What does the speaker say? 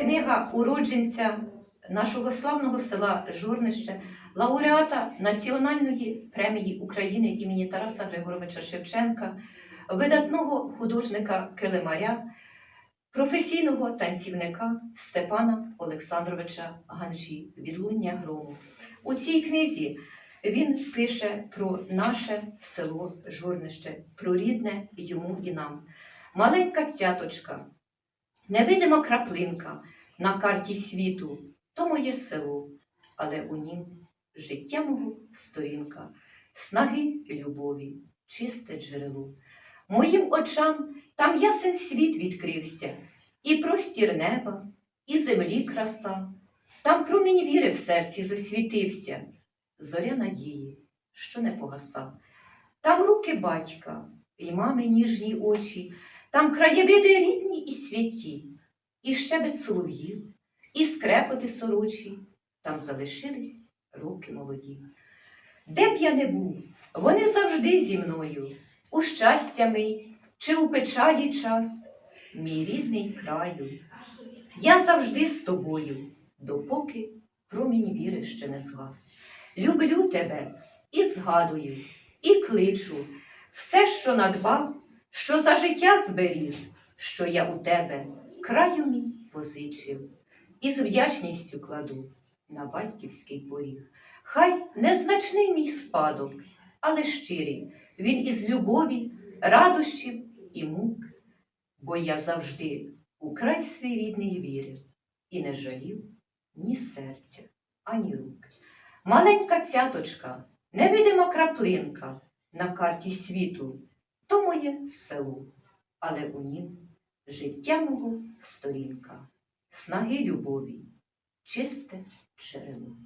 книга уродженця нашого славного села Журнище, лауреата Національної премії України імені Тараса Григоровича Шевченка, видатного художника Килимаря, професійного танцівника Степана Олександровича Ганжі Відлуння грому. У цій книзі він пише про наше село Журнище, про рідне йому і нам. Маленька цяточка, невидима краплинка на карті світу, то моє село, але у нім життя мого сторінка, снаги любові, чисте джерело. Моїм очам там ясен світ відкрився, і простір неба, і землі краса, там промінь віри в серці засвітився, зоря надії, що не погаса. Там руки батька і мами ніжні очі, там краєвиди рідні і святі, і щебет солов'їв, і скрекоти сорочі, там залишились руки молоді. Де б я не був, вони завжди зі мною, у щастя мить чи у печалі час, мій рідний краю. Я завжди з тобою, допоки промінь віри ще не згас. Люблю тебе і згадую, і кличу все, що надбав, що за життя зберіг, що я у тебе краю мій позичив, і з вдячністю кладу на батьківський поріг. Хай незначний мій спадок, але щирий, він із любові, радощів і мук, бо я завжди у край свій рідний вірив і не жалів ні серця, ані рук. Маленька цяточка, невидима краплинка на карті світу, то моє село, але у нім життя мого сторінка, снаги любові, чисте джерело.